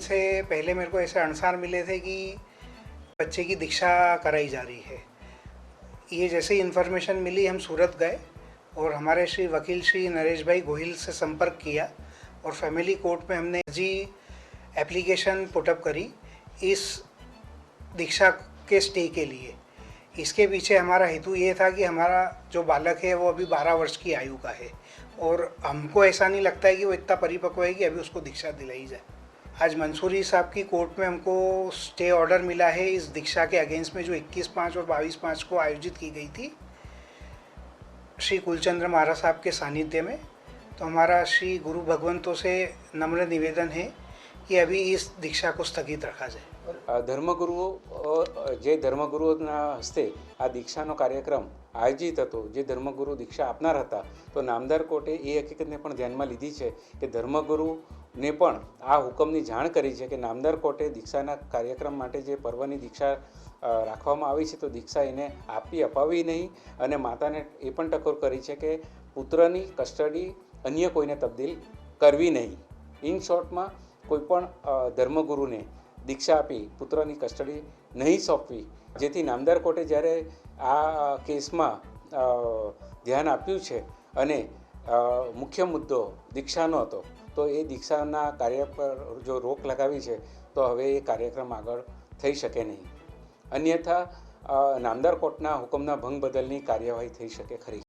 से पहले मेरे को ऐसे अणसार मिले थे कि बच्चे की दीक्षा कराई जा रही है। ये जैसे ही इन्फॉर्मेशन मिली, हम सूरत गए और हमारे श्री वकील श्री नरेश भाई गोहिल से संपर्क किया और फैमिली कोर्ट में हमने जी एप्लीकेशन पुटअप करी इस दीक्षा के स्टे के लिए। इसके पीछे हमारा हेतु ये था कि हमारा जो बालक है, वो अभी 12 वर्ष की आयु का है और हमको ऐसा नहीं लगता है कि वो इतना परिपक्व है कि अभी उसको दीक्षा दिलाई जाए। आज मंसूरी साहब की कोर्ट में हमको स्टे ऑर्डर मिला है इस दीक्षा के अगेंस्ट में, जो 21 पाँच और 22 पाँच को आयोजित की गई थी श्री कुलचंद्र महाराज साहब के सानिध्य में। तो हमारा श्री गुरु भगवंतों से नम्र निवेदन है कि अभी इस दीक्षा को स्थगित रखा जाए અ, ધર્મગુરુઓ અ, જે ધર્મગુરુઓના હસ્તે આ દીક્ષાનો કાર્યક્રમ આયોજિત હતો જે ધર્મગુરુ દીક્ષા આપનાર હતા તો નામદાર કોર્ટે એ હકીકતને પણ ધ્યાનમાં લીધી છે કે ધર્મગુરુને પણ આ હુકમની જાણ કરી છે કે નામદાર કોર્ટે દીક્ષાના કાર્યક્રમ માટે જે પર્વની દીક્ષા અ, રાખવામાં આવી છે તો દીક્ષા એને આપી અપાવી નહીં અને માતાને એ પણ ટકોર કરી છે કે પુત્રની કસ્ટડી અન્ય કોઈને તબદીલ કરવી નહીં ઇન શોર્ટમાં કોઈ પણ ધર્મગુરુને દીક્ષા આપી પુત્રની કસ્ટડી નહીં સોંપવી, જેથી નામદાર કોર્ટે જ્યારે આ કેસમાં ધ્યાન આપ્યું છે અને મુખ્ય મુદ્દો દીક્ષાનો હતો, તો એ દીક્ષાના કાર્ય પર જો રોક લગાવી છે, તો હવે એ કાર્યક્રમ આગળ થઈ શકે નહીં. અન્યથા નામદાર કોર્ટના હુકમના ભંગ બદલની કાર્યવાહી થઈ શકે ખરી.